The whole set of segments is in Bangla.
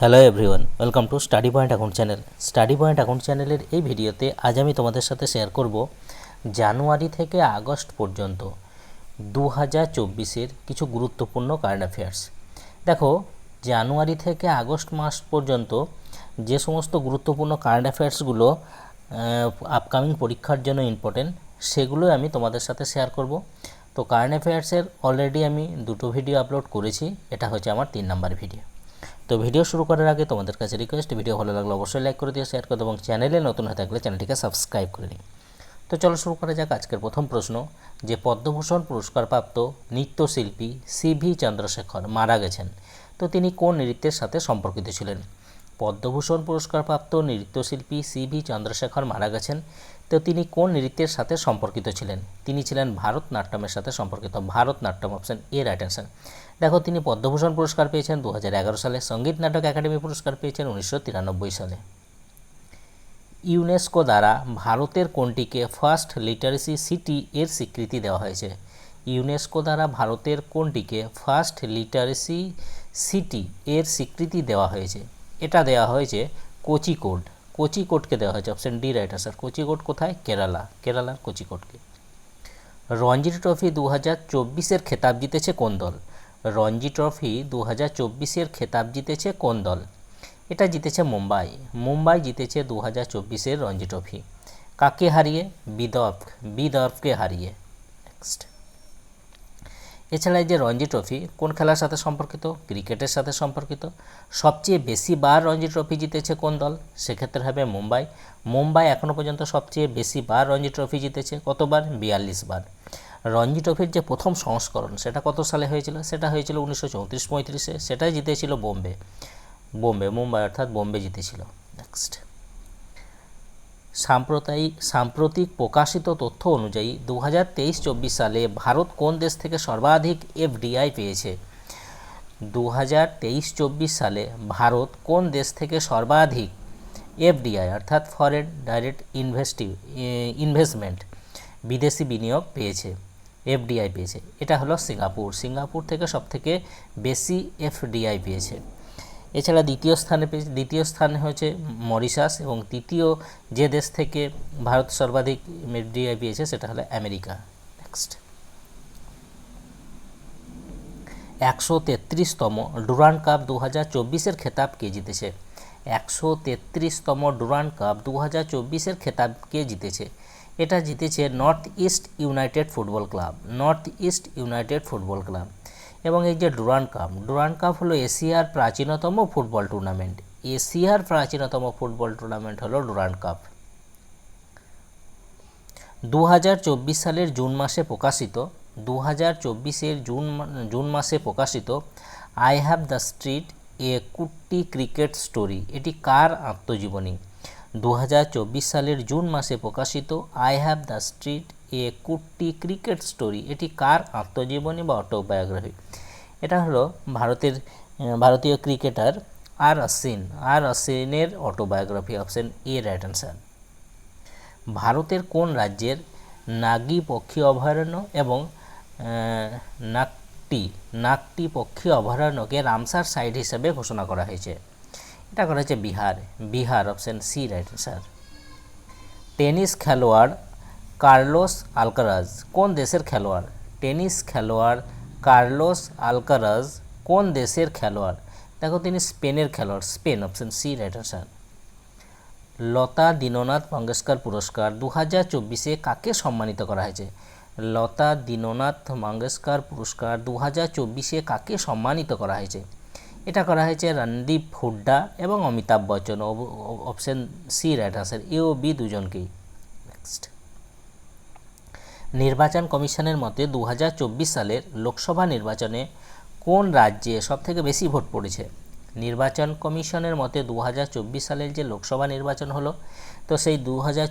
Hello everyone welcome to study point account channel study point account চ্যানেলের এই ভিডিওতে আজ আমি তোমাদের সাথে শেয়ার করব জানুয়ারি থেকে আগস্ট পর্যন্ত দু হাজার চব্বিশের কিছু গুরুত্বপূর্ণ কারেন্ট অ্যাফেয়ার্স দেখো, জানুয়ারি থেকে আগস্ট মাস পর্যন্ত যে সমস্ত গুরুত্বপূর্ণ কারেন্ট অ্যাফেয়ার্সগুলো আপকামিং পরীক্ষার জন্য ইম্পর্টেন্ট সেগুলোই আমি তোমাদের সাথে শেয়ার করব। তো কারেন্ট অ্যাফেয়ার্সের অলরেডি আমি দুটো ভিডিও আপলোড করেছি, এটা হচ্ছে আমার তিন নাম্বার ভিডিও তো ভিডিও শুরু করার আগে তোমাদের কাছে রিকোয়েস্ট ভিডিও ভালো লাগলে অবশ্যই লাইক করে দিও শেয়ার করে এবং চ্যানেলে নতুন হয়ে থাকলে চ্যানেলটিকে সাবস্ক্রাইব করে নিই তো চলো শুরু করা যাক আজকের প্রথম প্রশ্ন, যে পদ্মভূষণ পুরস্কারপ্রাপ্ত নৃত্যশিল্পী সি ভি চন্দ্রশেখর মারা গেছেন। তো তিনি কোন নৃত্যের সাথে সম্পর্কিত ছিলেন? পদ্মভূষণ পুরস্কারপ্রাপ্ত নৃত্যশিল্পী সি ভি চন্দ্রশেখর মারা গেছেন। তো তিনি কোন নৃত্যের সাথে সম্পর্কিত ছিলেন? তিনি ছিলেন ভারতনাট্যমের সাথে সম্পর্কিত, Bharatanatyam option A right answer দেখো, তিনি পদ্মভূষণ পুরস্কার পেয়েছেন দু হাজার এগারো সালে, সংগীত নাটক একাডেমি পুরস্কার পেয়েছেন উনিশশো তিরানব্বই সালে। ইউনেস্কো দ্বারা ভারতের কোনটিকে ফার্স্ট লিটারেসি সিটি এর স্বীকৃতি দেওয়া হয়েছে? ইউনেস্কো দ্বারা ভারতের কোনটিকে ফার্স্ট লিটারেসি সিটি এর স্বীকৃতি দেওয়া হয়েছে? এটা দেওয়া হয়েছে কোচিকোড। কোচিকোডকে দেওয়া হয়েছে option D right answer Kozhikode কোথায় কেরালা কেরালার কোচিকোডকে রঞ্জি ট্রফি দু হাজার চব্বিশের খেতাব জিতেছে কোন দল রঞ্জি ট্রফি দু হাজার চব্বিশের খেতাব জিতেছে কোন দল এটা জিতেছে মুম্বাই মুম্বাই জিতেছে দু হাজার চব্বিশের রঞ্জি ট্রফি কাকে হারিয়ে বিদর্ভ বিদর্ভকে হারিয়ে নেক্সট এছাড়া এই যে রঞ্জি ট্রফি, কোন খেলার সাথে সম্পর্কিত? ক্রিকেটের সাথে সম্পর্কিত। সবচেয়ে বেশি বার রঞ্জি ট্রফি জিতেছে কোন দল? সেক্ষেত্রে হবে মুম্বাই। মুম্বাই এখনও পর্যন্ত সবচেয়ে বেশি বার রঞ্জি ট্রফি জিতেছে। কতবার? বিয়াল্লিশ বার। রঞ্জি ট্রফির যে প্রথম সংস্করণ, সেটা কত সালে হয়েছিল? সেটা হয়েছিল উনিশশো চৌত্রিশ পঁয়ত্রিশে। সেটাই জিতেছিল বোম্বে। বোম্বে, মুম্বাই অর্থাৎ বোম্বে জিতেছিল। নেক্সট সাম্প্রদায়িক সাম্প্রতিক প্রকাশিত তথ্য অনুযায়ী দু হাজার তেইশ চব্বিশ সালে ভারত কোন দেশ থেকে সর্বাধিক এফডিআই পেয়েছে? দু হাজার তেইশ চব্বিশ সালে ভারত কোন দেশ থেকে সর্বাধিক এফডিআই, অর্থাৎ ফরেন ডাইরেক্ট ইনভেস্টি ইনভেস্টমেন্ট, বিদেশি বিনিয়োগ পেয়েছে, এফডিআই পেয়েছে? এটা হলো সিঙ্গাপুর। সিঙ্গাপুর থেকে সবথেকে বেশি এফডিআই পেয়েছে। এছাড়া দ্বিতীয় স্থানে পেয়েছে দ্বিতীয় স্থানে হচ্ছে মরিশাস এবং তৃতীয় যে দেশ থেকে ভারত সর্বাধিক এফডিআই পেয়েছে সেটা হলো আমেরিকা। নেক্সট একশো তেত্রিশতম ডুরান্ড কাপ দু হাজার চব্বিশের খেতাব কে জিতেছে? একশো তেত্রিশতম ডুরান্ড কাপ দু হাজার চব্বিশের খেতাব কে জিতেছে? এটা জিতেছে North East United football club. North East United football club. এবং এই যে ডুরান্ড কাপ ডুরান্ড কাপ হলো এশিয়ার প্রাচীনতম ফুটবল টুর্নামেন্ট। এশিয়ার প্রাচীনতম ফুটবল টুর্নামেন্ট হলো ডুরান্ড কাপ। দু হাজার চব্বিশ সালের জুন মাসে প্রকাশিত দু হাজার চব্বিশের জুন জুন মাসে প্রকাশিত I have the street a Kutty cricket story. এটি কার আত্মজীবনী? দু হাজার চব্বিশ সালের জুন মাসে প্রকাশিত I have the street a Kutti cricket story. এটি কার আত্মজীবনী বা অটোবায়োগ্রাফি এটা হলো ভারতের ভারতীয় cricketer R Ashwin R অশ্বিনের autobiography option A right answer ভারতের কোন রাজ্যের নাগি পক্ষী অভয়ারণ্য এবং নাকটি নাকটি পক্ষী অভয়ারণ্যকে রামসার সাইট হিসেবে ঘোষণা করা হয়েছে? এটা করা হয়েছে Bihar Bihar option C right sir tennis খেলোয়াড় কার্লোস আলকারাজ, কোন দেশের খেলোয়াড়? টেনিস খেলোয়াড় কার্লোস আলকারাজ, কোন দেশের খেলোয়াড়? দেখো, তিনি স্পেনের খেলোয়াড়, Spain, option C right sir Lata Dinanath Mangeshkar পুরস্কার দু হাজার চব্বিশে কাকে সম্মানিত করা হয়েছে? লতা দীননাথ মঙ্গেশকর পুরস্কার দু হাজার চব্বিশে কাকে সম্মানিত করা হয়েছে? এটা করা হয়েছে রণদীপ হুড্ডা এবং Amitabh Bachchan option C right answer A O B দুজনকেই। নেক্সট নির্বাচন কমিশনের মতে দু হাজার চব্বিশ সালের লোকসভা নির্বাচনে কোন রাজ্যে সবথেকে বেশি ভোট পড়েছে? নির্বাচন কমিশনের মতে দু হাজার চব্বিশ সালের যে লোকসভা নির্বাচন হলো, তো সেই দু হাজার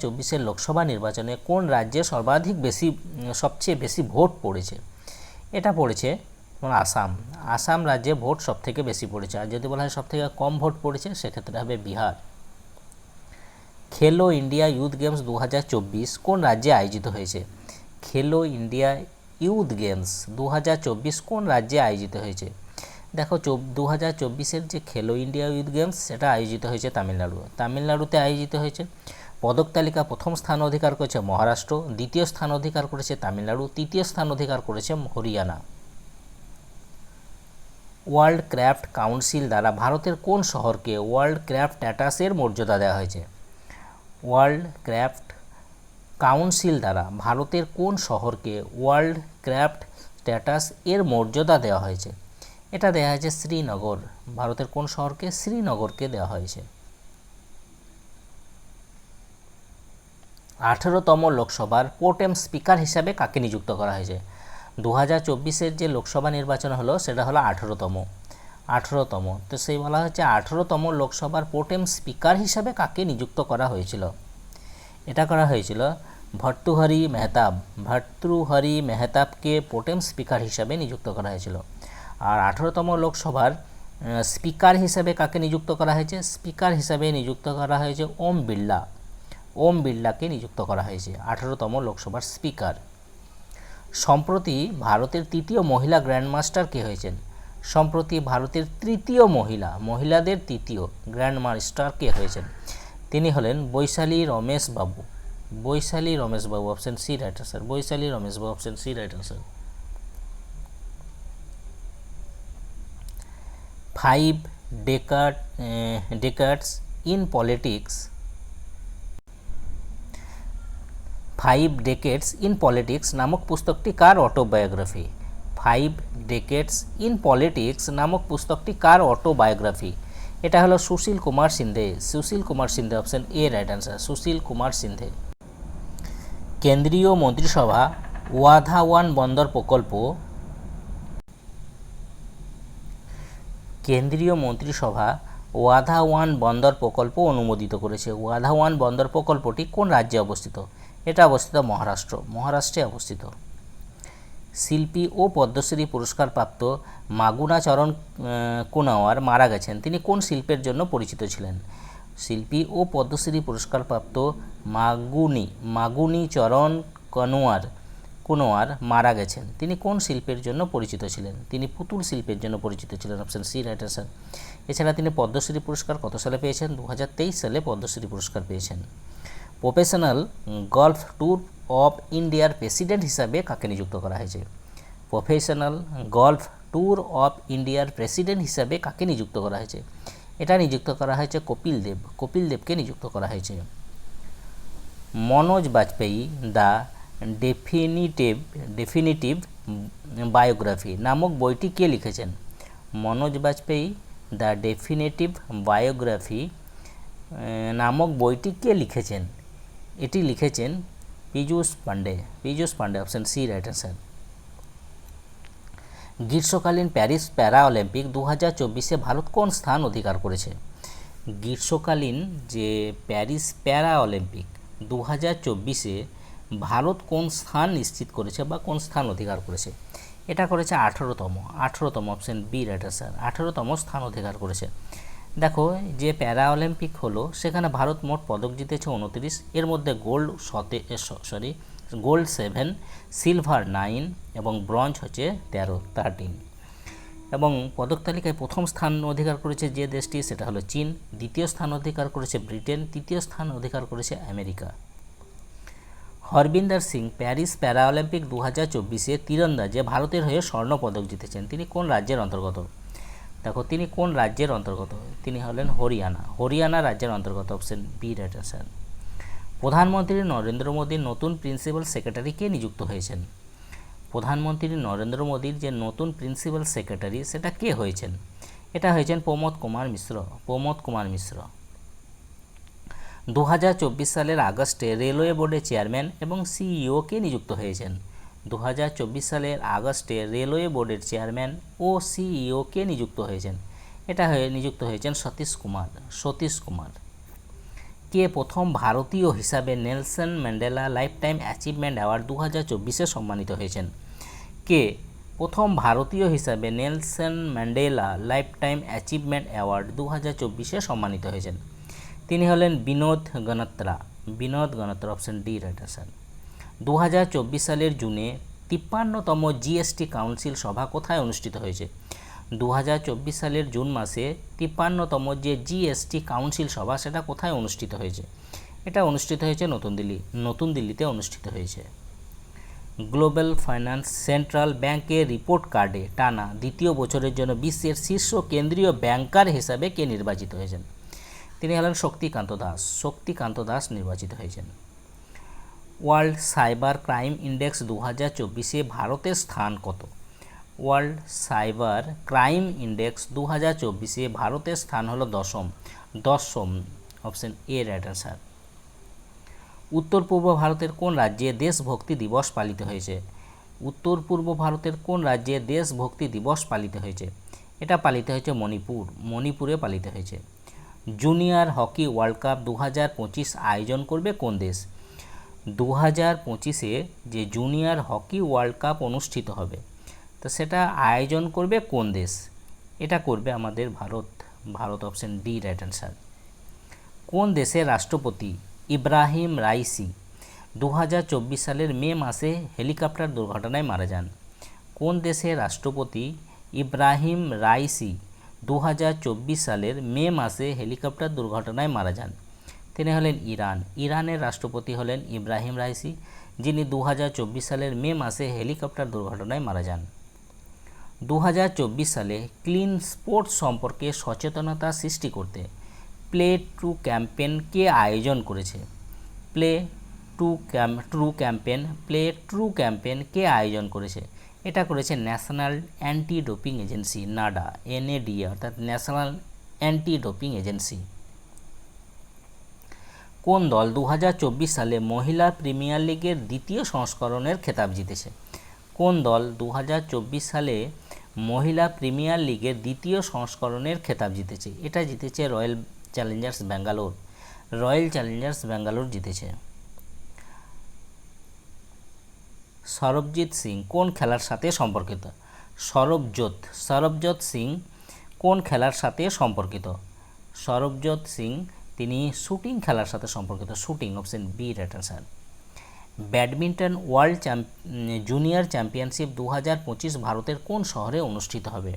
লোকসভা নির্বাচনে কোন রাজ্যে সর্বাধিক বেশি, সবচেয়ে বেশি ভোট পড়েছে? এটা পড়েছে আসাম। আসাম রাজ্যে ভোট সবথেকে বেশি পড়েছে। আর যদি বলা হয় সবথেকে কম ভোট পড়েছে, সেক্ষেত্রে হবে বিহার। খেলো ইন্ডিয়া ইউথ গেমস দু হাজার চব্বিশ কোন রাজ্যে আয়োজিত হয়েছে? খেলো ইন্ডিয়া ইউথ গেমস দু হাজার চব্বিশ কোন রাজ্যে আয়োজিত হয়েছে? দেখো দু হাজার চব্বিশের যে খেলো ইন্ডিয়া ইউথ গেমস, সেটা আয়োজিত হয়েছে তামিলনাড়ু। তামিলনাড়ুতে আয়োজিত হয়েছে। পদক তালিকা প্রথম স্থান অধিকার করেছে মহারাষ্ট্র, দ্বিতীয় স্থান অধিকার করেছে তামিলনাড়ু, তৃতীয় স্থান অধিকার করেছে হরিয়ানা। ওয়ার্ল্ড ক্রাফট কাউন্সিল দ্বারা ভারতের কোন শহরকে ওয়ার্ল্ড ক্রাফট স্ট্যাটাসের মর্যাদা দেওয়া হয়েছে? ওয়ার্ল্ড ক্রাফট কাউন্সিল দ্বারা ভারতের কোন শহরকে ওয়ার্ল্ড ক্রাফট স্ট্যাটাস এর মর্যাদা দেওয়া হয়েছে? এটা দেওয়া হয়েছে শ্রীনগর। ভারতের কোন শহরকে? শ্রীনগরকে দেওয়া হয়েছে। আঠেরোতম লোকসভার পোটেম স্পিকার হিসাবে কাকে নিযুক্ত করা হয়েছে? দু হাজার চব্বিশের যে লোকসভা নির্বাচন হলো, সেটা হলো আঠেরোতম। আঠেরোতম। তো সেই বলা হচ্ছে আঠেরোতম লোকসভার পোটেম স্পিকার হিসাবে কাকে নিযুক্ত করা হয়েছিল? এটা করা হয়েছিল ভর্তুহরি মেহতাব। ভর্তৃহরি মেহতাবকে পোটেম স্পিকার হিসাবে নিযুক্ত করা হয়েছিল। আর আঠেরোতম লোকসভার স্পিকার হিসাবে কাকে নিযুক্ত করা হয়েছে? স্পিকার হিসাবে নিযুক্ত করা হয়েছে ওম বিড়লা। ওম বিড়লাকে নিযুক্ত করা হয়েছে আঠেরোতম লোকসভার স্পিকার সম্প্রতি ভারতের তৃতীয় মহিলা গ্র্যান্ডমাস্টার কে হয়েছেন? সম্প্রতি ভারতের তৃতীয় মহিলা, মহিলাদের তৃতীয় গ্র্যান্ড মাস্টার কে হয়েছেন? তিনি হলেন Vaishali Ramesh Babu. Vaishali Ramesh Babu option C right answer Vaishali Ramesh Babu option C right answer five decades decades in politics five decades in politics নামক পুস্তকটি কার autobiography five decades in politics নামক পুস্তকটি কার অটোবায়োগ্রাফি এটা হলো Sushil Kumar Shinde. Sushil Kumar Shinde option A right answer Sushil Kumar Shinde. কেন্দ্রীয় মন্ত্রিসভা ওয়াধা ওয়ান বন্দর প্রকল্প। কেন্দ্রীয় মন্ত্রিসভা ওয়াধা ওয়ান বন্দর প্রকল্প অনুমোদিত করেছে। ওয়াধা ওয়ান বন্দর প্রকল্পটি কোন রাজ্যে অবস্থিত? এটা অবস্থিত মহারাষ্ট্র। মহারাষ্ট্রে অবস্থিত। শিল্পী ও পদ্মশ্রী পুরস্কারপ্রাপ্ত মাগুনাচরণ কুনাওয়ার মারা গেছেন। তিনি কোন শিল্পের জন্য পরিচিত ছিলেন? শিল্পী ও পদ্মশ্রী পুরস্কারপ্রাপ্ত মাগুনি মাগুনি চরণ কনোয়ার, কুনোয়ার মারা গেছেন। তিনি কোন শিল্পের জন্য পরিচিত ছিলেন? তিনি পুতুল শিল্পের জন্য পরিচিত ছিলেন, অপশন সি রাইট আনসার এছাড়া তিনি পদ্মশ্রী পুরস্কার কত সালে পেয়েছেন? দু হাজার তেইশ সালে পদ্মশ্রী পুরস্কার পেয়েছেন। প্রফেশনাল গলফ ট্যুর অফ ইন্ডিয়ার প্রেসিডেন্ট হিসাবে কাকে নিযুক্ত করা হয়েছে? প্রফেশনাল গলফ ট্যুর অফ ইন্ডিয়ার প্রেসিডেন্ট হিসাবে কাকে নিযুক্ত করা হয়েছে? এটা নিযুক্ত করা হয়েছে কপিল দেব। কপিল দেবকে নিযুক্ত করা হয়েছে। Manoj Bajpayee, the definitive definitive biography নামক বইটি কে লিখেছেন? Manoj Bajpayee, the definitive biography নামক বইটি কে লিখেছেন? এটি লিখেছেন Piyush Pandey Piyush Pandey option C right answer গ্রীষ্মকালীন প্যারিস প্যারা অলিম্পিক দু হাজার চব্বিশে ভারত কোন স্থান অধিকার করেছে? গ্রীষ্মকালীন যে প্যারিস প্যারা অলিম্পিক দু হাজার চব্বিশে ভারত কোন স্থান নিশ্চিত করেছে বা কোন স্থান অধিকার করেছে? এটা করেছে আঠেরোতম আঠেরোতম অপশন বি রাইট অ্যান্সার আঠেরোতম স্থান অধিকার করেছে। দেখো, যে প্যারা অলিম্পিক হলো, সেখানে ভারত মোট পদক জিতেছে উনত্রিশ, এর মধ্যে গোল্ড সতে sorry gold seven silver nine এবং ব্রঞ্জ হচ্ছে তেরো থার্টিন এবং পদক তালিকায় প্রথম স্থান অধিকার করেছে যে দেশটি, সেটা হলো চীন, দ্বিতীয় স্থান অধিকার করেছে ব্রিটেন, তৃতীয় স্থান অধিকার করেছে America. Harvinder Singh, Paris para Olympic দু হাজার চব্বিশে তীরন্দাজে ভারতের হয়ে স্বর্ণপদক জিতেছেন। তিনি কোন রাজ্যের অন্তর্গত? দেখো, তিনি কোন রাজ্যের অন্তর্গত? তিনি হলেন হরিয়ানা। হরিয়ানা রাজ্যের অন্তর্গত অপশন বি রাইট প্রধানমন্ত্রী নরেন্দ্র মোদীর নতুন প্রিন্সিপাল সেক্রেটারি কে নিযুক্ত হয়েছেন? প্রধানমন্ত্রী নরেন্দ্র মোদীর যে নতুন প্রিন্সিপাল সেক্রেটারি সেটা কে হয়েছেন? এটা হয়েছেন প্রমোদ কুমার মিশ্র। প্রমোদ কুমার মিশ্র। দু হাজার চব্বিশ সালের আগস্টে রেলওয়ে বোর্ডের চেয়ারম্যান এবং সিইও কে নিযুক্ত হয়েছেন। দু হাজার চব্বিশ সালের আগস্টে রেলওয়ে বোর্ডের চেয়ারম্যান ও সিইও কে নিযুক্ত হয়েছেন। এটা হয়ে নিযুক্ত হয়েছেন সতীশ কুমার সতীশ কুমার। কে প্রথম ভারতীয় হিসাবে Nelson Mandela lifetime achievement award দু হাজার চব্বিশে সম্মানিত হয়েছেন? কে প্রথম ভারতীয় হিসাবে Nelson Mandela lifetime achievement award দু হাজার চব্বিশে সম্মানিত হয়েছেন? তিনি হলেন Vinod Ganatra Vinod Ganatra option D right answer দু হাজার চব্বিশ সালের জুনে তিপ্পান্নতম জিএসটি কাউন্সিল সভা কোথায় অনুষ্ঠিত হয়েছে? দু হাজার চব্বিশ সালের জুন মাসে তিপ্পান্নতম যে জিএসটি কাউন্সিল সভা, সেটা কোথায় অনুষ্ঠিত হয়েছে? এটা অনুষ্ঠিত হয়েছে নতুন দিল্লি, নতুন দিল্লিতে অনুষ্ঠিত হয়েছে। গ্লোবাল ফাইন্যান্স সেন্ট্রাল ব্যাংকের রিপোর্ট কার্ডে টানা দ্বিতীয় বছরের জন্য বিশ্বের শীর্ষ কেন্দ্রীয় ব্যাংকার হিসাবে কে নির্বাচিত হয়েছেন? তিনি হলেন শক্তিকান্ত দাস শক্তিকান্ত দাস নির্বাচিত হয়েছেন। ওয়ার্ল্ড সাইবার ক্রাইম ইন্ডেক্স দু হাজার চব্বিশে ভারতের স্থান কত? ওয়ার্ল্ড সাইবার ক্রাইম ইন্ডেক্স দু হাজার চব্বিশে ভারতের স্থান হলো দশম। দশম অপশন এ রাইট অ্যান্সার উত্তর পূর্ব ভারতের কোন রাজ্যে দেশভক্তি দিবস পালিত হয়েছে? উত্তর পূর্ব ভারতের কোন রাজ্যে দেশভক্তি দিবস পালিত হয়েছে? এটা পালিত হয়েছে মণিপুর। মণিপুরে পালিত হয়েছে। জুনিয়র হকি ওয়ার্ল্ড কাপ দু হাজার পঁচিশ আয়োজন করবে কোন দেশ? দু হাজার পঁচিশে যে জুনিয়র হকি ওয়ার্ল্ড কাপ অনুষ্ঠিত হবে, তো সেটা আয়োজন করবে কোন দেশ? এটা করবে আমাদের Bharat Bharat option D right answer কোন দেশের রাষ্ট্রপতি ইব্রাহিম রাইসি দু হাজার চব্বিশ সালের মে মাসে হেলিকপ্টার দুর্ঘটনায় মারা যান? কোন দেশের রাষ্ট্রপতি ইব্রাহিম রাইসি দু হাজার চব্বিশ সালের মে মাসে হেলিকপ্টার দুর্ঘটনায় মারা যান? তিনি হলেন ইরান। ইরানের রাষ্ট্রপতি হলেন ইব্রাহিম রাইসি, যিনি দু হাজার চব্বিশ সালের মে মাসে হেলিকপ্টার দুর্ঘটনায় মারা যান। দু হাজার চব্বিশ সালে ক্লিন স্পোর্টস সম্পর্কে সচেতনতা সৃষ্টি করতে প্লে টু ক্যাম্পেন কে আয়োজন করেছে। Play true cam, true campaign, play true campaign কে আয়োজন করেছে। এটা করেছে national anti doping agency, NADA NAD অর্থাৎ ন্যাশনাল অ্যান্টি ডোপিং এজেন্সি। কোন দল দু হাজার চব্বিশ সালে মহিলা প্রিমিয়ার লিগের দ্বিতীয় সংস্করণের খেতাব জিতেছে? কোন দল দু হাজার চব্বিশ সালে মহিলা প্রিমিয়ার লিগের দ্বিতীয় সংস্করণের খেতাব জিতেছে? এটা জিতেছে Royal Challengers Bangalore. Royal Challengers Bangalore জিতেছে। সরবজিৎ সিং কোন খেলার সাথে সম্পর্কিত? সরবজোৎ সরবজোৎ সিং কোন খেলার সাথে সম্পর্কিত? সরবজোৎ সিং তিনি শুটিং খেলার সাথে সম্পর্কিত, shooting option B right badminton world junior championship দু হাজার পঁচিশ ভারতের কোন শহরে অনুষ্ঠিত হবে?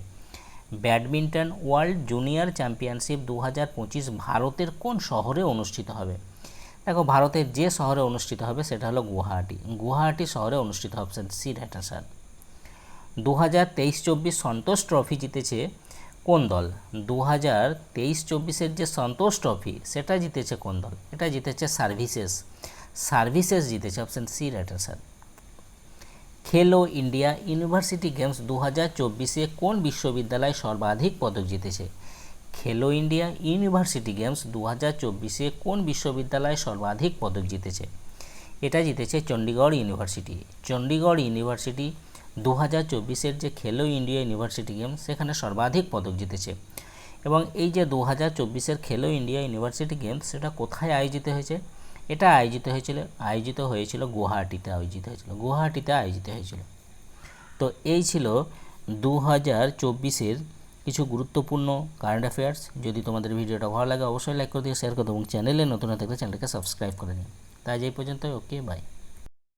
ব্যাডমিন্টন ওয়ার্ল্ড জুনিয়র চ্যাম্পিয়নশিপ দু হাজার পঁচিশ ভারতের কোন শহরে অনুষ্ঠিত হবে? দেখো, ভারতের যে শহরে অনুষ্ঠিত হবে সেটা হলো গুয়াহাটি। গুয়াহাটি শহরে অনুষ্ঠিত হবে অপশন সি রাইট অ্যান্সার দু হাজার তেইশ চব্বিশ সন্তোষ ট্রফি জিতেছে কোন দল? দু হাজার তেইশ চব্বিশের যে সন্তোষ ট্রফি, সেটা জিতেছে কোন দল? এটা জিতেছে সার্ভিসেস। সার্ভিসেস জিতেছে option C right answer Khelo India university games দু হাজার চব্বিশে কোন বিশ্ববিদ্যালয় সর্বাধিক পদক জিতেছে? খেলো ইন্ডিয়া ইউনিভার্সিটি গেমস দু হাজার চব্বিশে কোন বিশ্ববিদ্যালয় সর্বাধিক পদক জিতেছে? এটা জিতেছে চণ্ডীগড় ইউনিভার্সিটি। চণ্ডীগড় ইউনিভার্সিটি দু হাজার চব্বিশের যে খেলো ইন্ডিয়া ইউনিভার্সিটি গেমস সেখানে সর্বাধিক পদক জিতেছে। এবং এই যে দু হাজার চব্বিশের খেলো ইন্ডিয়া ইউনিভার্সিটি গেমস সেটা কোথায় আয়োজিত হয়েছে? এটা আয়োজিত হয়েছিল আয়োজিত হয়েছিল গুয়াহাটিতে, আয়োজিত হয়েছিল, গুয়াহাটিতে আয়োজিত হয়েছিল। তো এই ছিল দু হাজার চব্বিশের কিছু গুরুত্বপূর্ণ কারেন্ট অ্যাফেয়ার্স যদি তোমাদের ভিডিওটা ভালো লাগে, অবশ্যই লাইক করে দিয়ে শেয়ার করো এবং চ্যানেলে নতুন থাকলে চ্যানেলটাকে সাবস্ক্রাইব করে নিও। তাই এই পর্যন্ত ওকে বাই